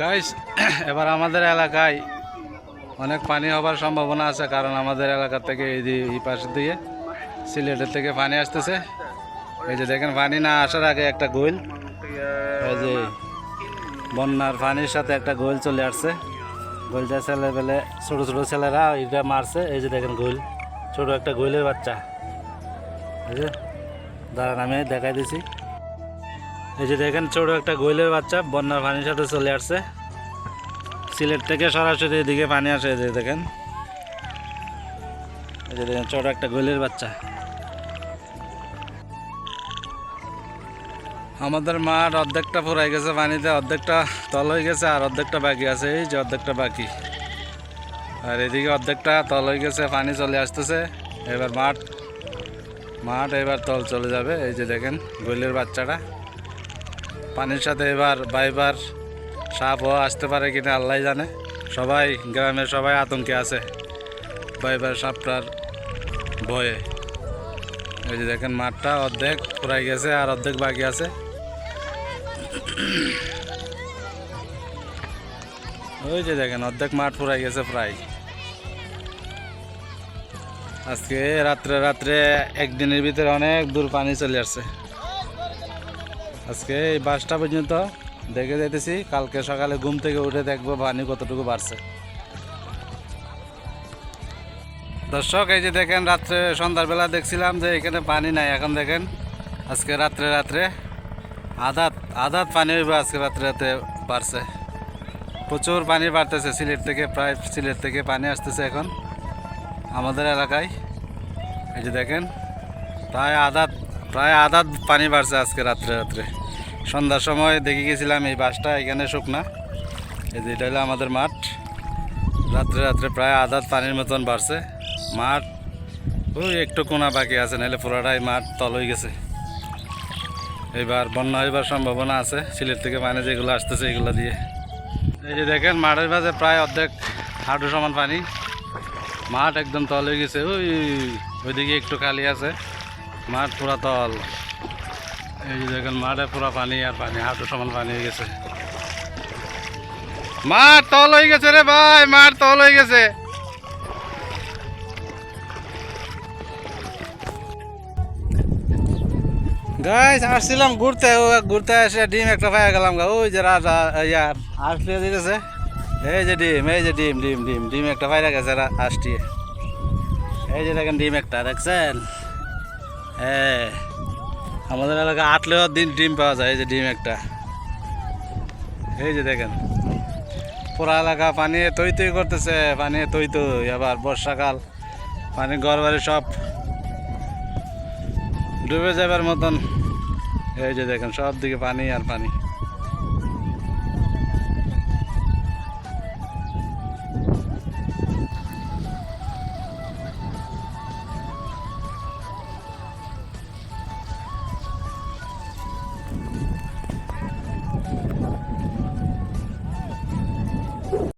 Guys এবার আমাদের এলাকায় অনেক পানি হবার সম্ভাবনা আছে, কারণ আমাদের এলাকা থেকে এই এই পাশের দিকে সিলেটের থেকে পানি আসতেছে। এই যে দেখেন, পানি না আসার আগে একটা গোল, এই যে বন্যার পানির সাথে একটা গোল চলে আসছে। গোলটা ছেলে পেলে, ছোটো ছোটো ছেলেরা এটা মারছে, এই যে দেখেন গোল, ছোট একটা গোলের বাচ্চা। এই যে, দাঁড়ান, আমি দেখাই দিছি। এই যে দেখেন ছোট একটা গোয়েলের বাচ্চা, বন্যার পানির সাথে চলে আসছে। সিলেট থেকে সরাসরি এদিকে পানি আসে এই যে দেখেন। এই যে দেখেন ছোট একটা গোয়েলের বাচ্চা। আমাদের মাঠ অর্ধেকটা ফুরাই গেছে পানিতে, অর্ধেকটা তল হয়ে গেছে আর অর্ধেকটা বাকি আছে। এই যে অর্ধেকটা বাকি। আর এদিকে অর্ধেকটা তল হয়ে গেছে, পানি চলে আসতেছে। এবার মাঠ মাঠ এবার তল চলে যাবে। এই যে দেখেন গোয়েলের বাচ্চাটা। পানির সাথে এবার বাইবার সাপও আসতে পারে কিনা আল্লাহ জানে। সবাই, গ্রামের সবাই আতঙ্কে আছে বাইবার সাপটার ভয়ে। এই যে দেখেন, মাঠটা অর্ধেক পুরাই গেছে আর অর্ধেক বাকি আছে। ওই যে দেখেন, অর্ধেক মাঠ পুরাই গেছে প্রায়। আজকে রাত্রে রাত্রে একদিনের ভিতরে অনেক দূর পানি চলে আসছে। আজকে এই বাসটা পর্যন্ত দেখে যেতেছি কালকে সকালে ঘুম থেকে উঠে দেখব পানি কতটুকু বাড়ছে। দর্শক, এই যে দেখেন, রাত্রে সন্ধ্যাবেলা দেখছিলাম যে এখানে পানি নাই। এখন দেখেন, আজকে রাত্রে রাত্রে আদাত আধাত পানি হইব আজকে রাত্রে রাতে বাড়ছে। প্রচুর পানি বাড়তেছে, সিলেট থেকে প্রায় সিলেট থেকে পানি আসতেছে এখন আমাদের এলাকায়। এই যে দেখেন, প্রায় আধাত প্রায় আদাত পানি বাড়ছে আজকে রাত্রে রাত্রে। সন্ধ্যার সময় দেখে গেছিলাম এই বাসটা, এখানে শুকনা। এই যে এটা হলো আমাদের মাঠ। রাত্রে রাত্রে প্রায় আদাত পানির মতন বাড়ছে। মাঠ, ওই একটু কোনা বাকি আছে, নাহলে পুরোটাই মাঠ তল হয়ে গেছে। এবার বন্যা হইবার সম্ভাবনা আছে, সিলেট থেকে পানি যেগুলো আসতেছে এগুলো দিয়ে। এই যে দেখেন, মাঠের মাঝে প্রায় অর্ধেক হাঁটু সমান পানি। মাঠ একদম তল হয়ে গেছে, ওই ওইদিকে একটু খালি আছে। মাঠ পুরা তল। এই যে দেখেন, মাঠে পুরা পানি আর পানি, হাঁটু সমান পানি হয়ে গেছে। মাঠ তল হয়ে গেছে রে ভাই, মাঠ তল হয়ে গেছে। গাইস আসছিলাম ঘুরতে ঘুরতে এসে ডিম একটা পাইয়া গেলাম গা। ওই যে রাজা, ইয়া আসলে দিতেছে এই যে ডিম, এই যে ডিম ডিম ডিম ডিম একটা পাইরা গেছে আসটি এই যে দেখেন ডিম একটা, দেখছেন? হ্যাঁ আমাদের এলাকায় আটলেও দিন ডিম পাওয়া যায়, এই যে ডিম একটা। এই যে দেখেন পুরা এলাকা, পানি তৈ তৈ করতেছে, পানি তৈ তৈ আবার বর্ষাকাল, পানি ঘর বাড়ি সব ডুবে যাবার মতন। এই যে দেখেন সব দিকে পানি আর পানি।